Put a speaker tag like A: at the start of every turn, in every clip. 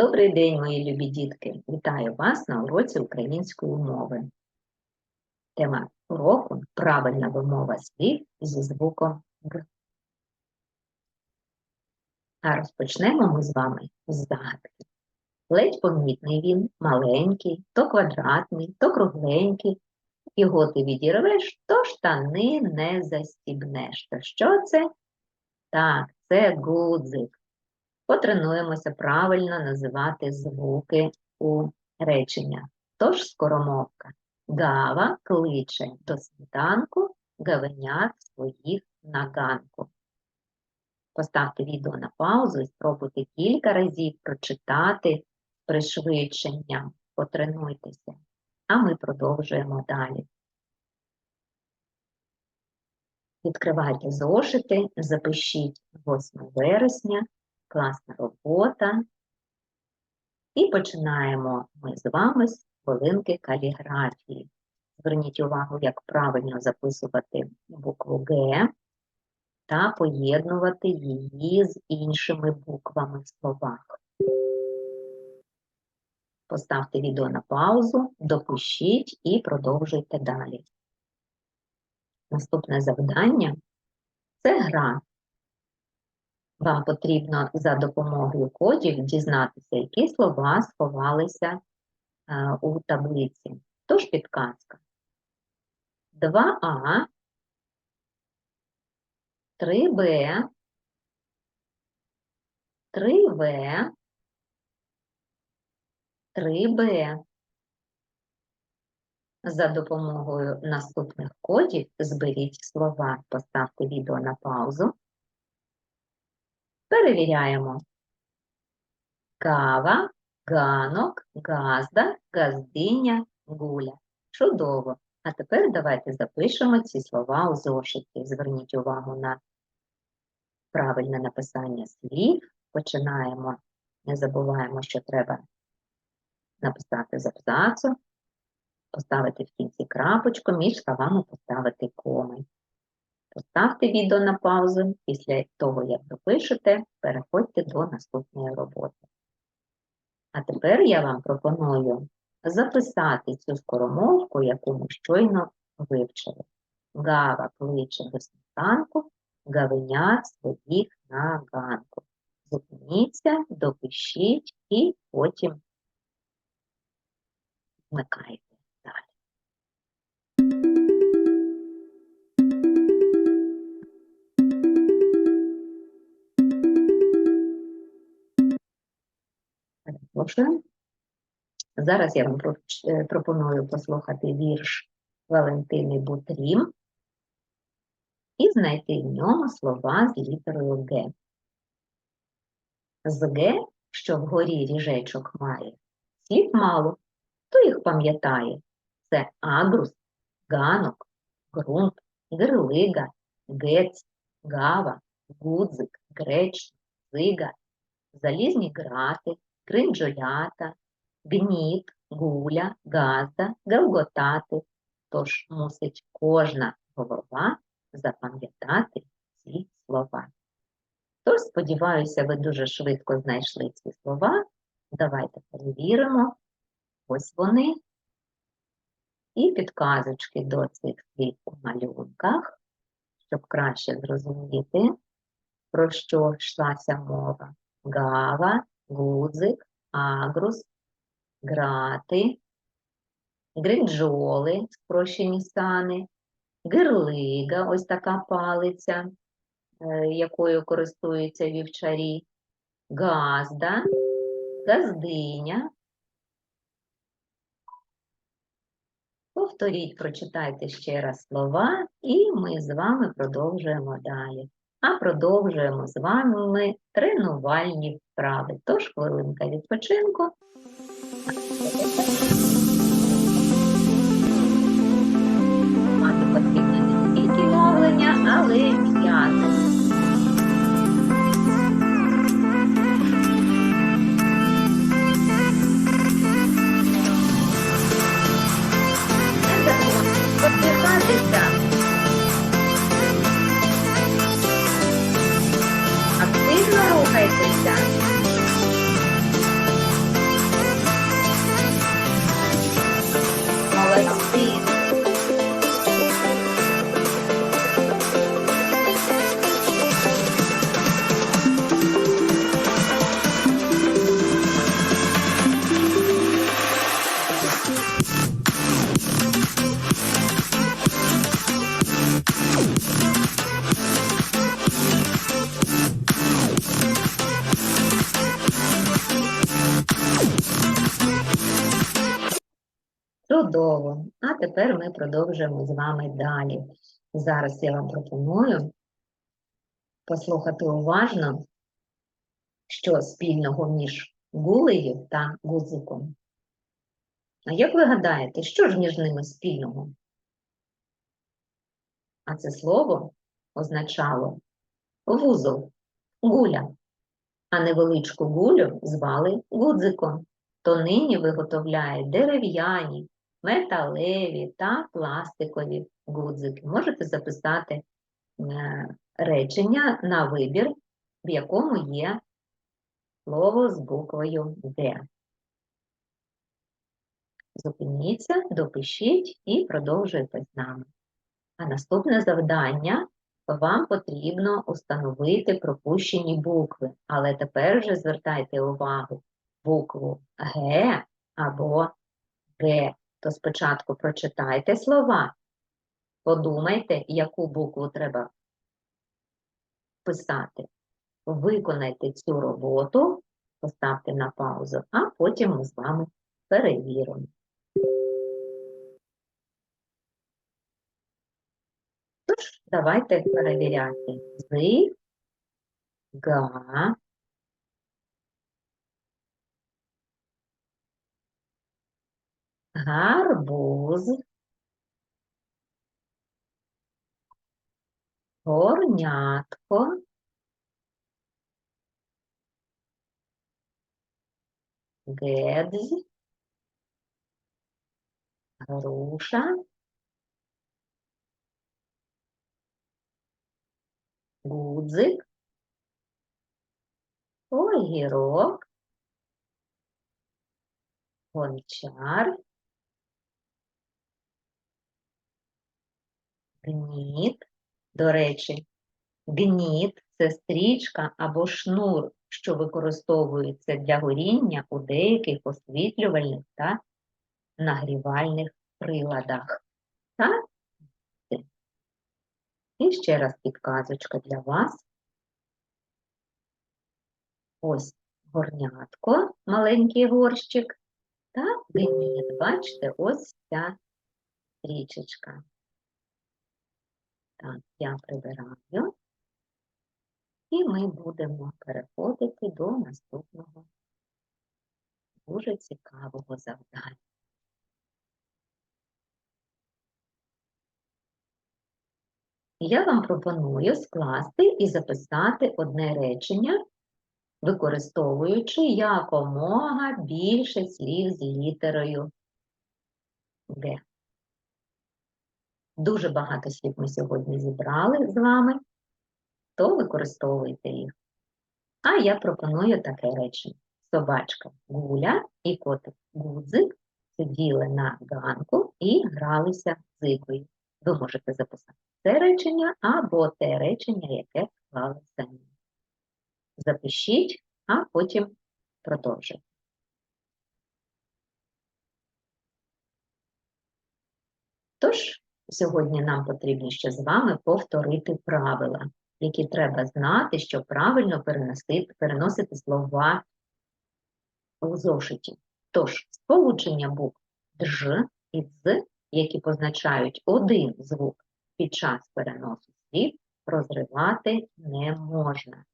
A: Добрий день, мої любі дітки! Вітаю вас на уроці української мови. Тема уроку правильна вимова слів зі звуком Г. А розпочнемо ми з вами з загадки. Ледь помітний він, маленький, то квадратний, то кругленький. Його ти відірвеш, то штани не застібнеш. То що це? Так, це гудзик потренуємося правильно називати звуки у реченнях. Тож скоромовка. Гава кличе до світанку гавенят своїх на ганку. Поставте відео на паузу і спробуйте кілька разів прочитати з пришвидшенням. Потренуйтеся. А ми продовжуємо далі. Відкривайте зошити, запишіть 8 вересня класна робота. І починаємо ми з вами з хвилинки каліграфії. Зверніть увагу, як правильно записувати букву Г та поєднувати її з іншими буквами в словах. Поставте відео на паузу, допишіть і продовжуйте далі. Наступне завдання це гра. Вам потрібно за допомогою кодів дізнатися, які слова сховалися е, у таблиці. Тож підказка. 2А, 3Б, 3В, 3Б. За допомогою наступних кодів зберіть слова. Поставте відео на паузу. Перевіряємо. Кава, ганок, газда, газдиня, гуля. Чудово! А тепер давайте запишемо ці слова у зошиті. Зверніть увагу на правильне написання слів. Починаємо. Не забуваємо, що треба написати з абзацу, поставити в кінці крапочку, між словами поставити коми. Поставте відео на паузу. Після того, як допишете, переходьте до наступної роботи. А тепер я вам пропоную записати цю скоромовку, яку ми щойно вивчили. Гава кличе до сніданку, гавенят своїх на ганку. Зупиніться, допишіть і потім вмикайте. Перепрошую. Зараз я вам е, пропоную послухати вірш Валентини Бутрім і знайти в ньому слова з літерою Г. З Г, що вгорі ріжечок має, слів мало, хто їх пам'ятає? Це агрус, ганок, ґрунт, гирлига, гець, гава, гудзик, греч, зига, залізні грати, кринжолята, гніт, гуля, газда, галготати. Тож мусить кожна голова запам'ятати ці слова. Тож, сподіваюся, ви дуже швидко знайшли ці слова. Давайте перевіримо. Ось вони. І підказочки до цих слів у малюнках, щоб краще зрозуміти, про що йшлася мова. Гава, гудзик, агрус, грати, гринджоли, спрощені сани, гирлига, ось така палиця, е, якою користуються вівчарі, газда, газдиня. Повторіть, прочитайте ще раз слова, і ми з вами продовжуємо далі. А продовжуємо з вами тренувальні вправи. Тож хвилинка відпочинку. Мати потрібно не тільки мовлення, але й м'язи. Посміхатися. Чудово! А тепер ми продовжуємо з вами далі. Зараз я вам пропоную послухати уважно, що спільного між гулею та гузиком. А як ви гадаєте, що ж між ними спільного? А це слово означало вузол, гуля, а невеличку гулю звали гудзиком. То нині виготовляють дерев'яні, металеві та пластикові гудзики. Можете записати е, речення на вибір, в якому є слово з буквою Д. Зупиніться, допишіть і продовжуйте з нами. А наступне завдання вам потрібно установити пропущені букви, але тепер вже звертайте увагу букву Г або Г. То спочатку прочитайте слова, подумайте, яку букву треба писати. Виконайте цю роботу, поставте на паузу, а потім ми з вами перевіримо. Давайте перевіряти. З, га, гарбуз, горнятко, гедз, груша, гудзик, огірок, гончар, гніт. До речі, гніт це стрічка або шнур, що використовується для горіння у деяких освітлювальних та нагрівальних приладах. Так? І ще раз підказочка для вас. Ось горнятко, маленький горщик, та гніт. Бачите, ось ця стрічечка. Так, я прибираю. І ми будемо переходити до наступного дуже цікавого завдання. Я вам пропоную скласти і записати одне речення, використовуючи якомога більше слів з літерою Г. Дуже багато слів ми сьогодні зібрали з вами, то використовуйте їх. А я пропоную таке речення. Собачка гуля і котик гудзик сиділи на ганку і гралися зикою. Ви можете записати це речення або те речення, яке склали самі. Запишіть, а потім продовжуйте. Тож, сьогодні нам потрібно ще з вами повторити правила, які треба знати, щоб правильно переносити, переносити слова у зошиті. Тож, сполучення букв дж і дз, які позначають один звук під час переносу слів, розривати не можна.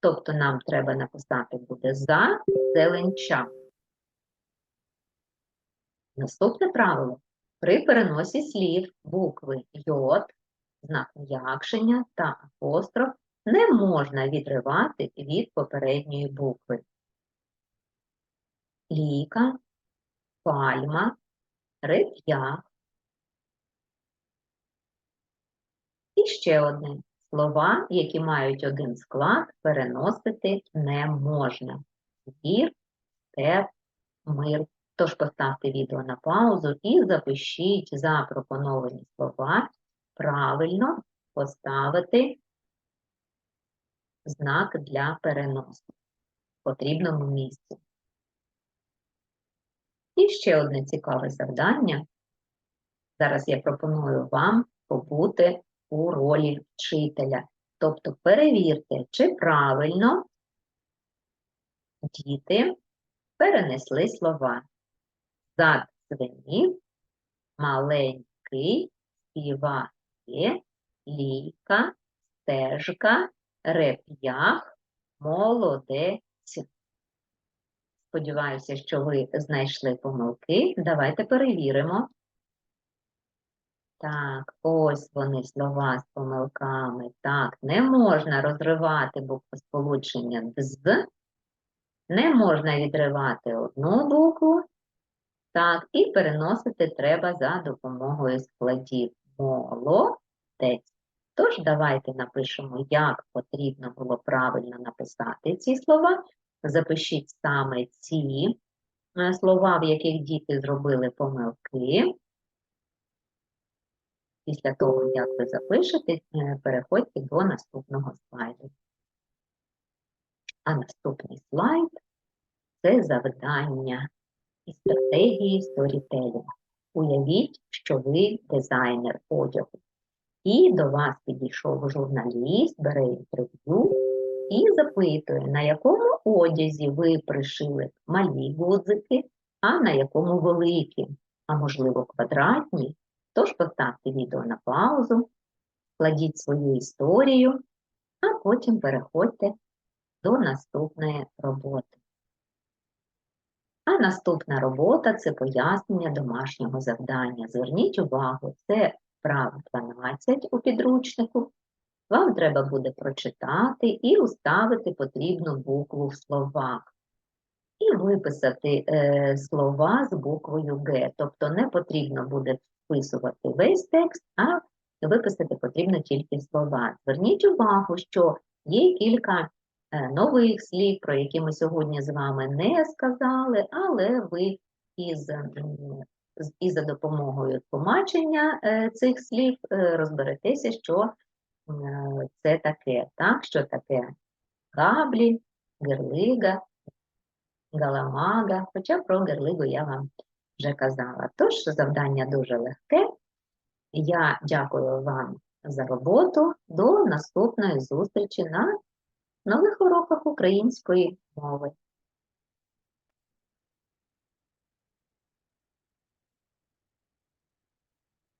A: Тобто нам треба написати буде за зеленча. Наступне правило. При переносі слів букви йод, знак м'якшення та апостроф не можна відривати від попередньої букви. Ліка, пальма, реп'ях. І ще одне. Слова, які мають один склад, переносити не можна. Звір, степ, мир. Тож поставте відео на паузу і запишіть запропоновані слова, правильно поставити знак для переносу в потрібному місці. І ще одне цікаве завдання. Зараз я пропоную вам побути у ролі вчителя. Тобто перевірте, чи правильно діти перенесли слова. Зад маленький співає, ліка, стежка, реп'ях, молодець. Сподіваюся, що ви знайшли помилки. Давайте перевіримо. Так, ось вони слова з помилками. Так, не можна розривати буквосполучення дз, не можна відривати одну букву. Так, і переносити треба за допомогою складів молодець. Тож давайте напишемо, як потрібно було правильно написати ці слова. Запишіть саме ці е, слова, в яких діти зробили помилки. Після того, як ви запишете, е, переходьте до наступного слайду. А наступний слайд це завдання і стратегії сторітелінга. Уявіть, що ви дизайнер одягу. І до вас підійшов журналіст, бере інтерв'ю і запитує, на якому одязі ви пришили малі гудзики, а на якому великі, а можливо квадратні. Тож поставте відео на паузу, складіть свою історію, а потім переходьте до наступної роботи. А наступна робота це пояснення домашнього завдання. Зверніть увагу, це вправа 12 у підручнику. Вам треба буде прочитати і уставити потрібну букву в словах. І виписати е, слова з буквою Г. Тобто не потрібно буде вписувати весь текст, а виписати потрібно тільки слова. Зверніть увагу, що є кілька е, нових слів, про які ми сьогодні з вами не сказали, але ви із, і за допомогою тлумачення е, цих слів е, розберетеся, що це таке, так? Що таке габлі, герлига, галамага, хоча про герлигу я вам вже казала. Тож завдання дуже легке. Я дякую вам за роботу. До наступної зустрічі на нових уроках української мови.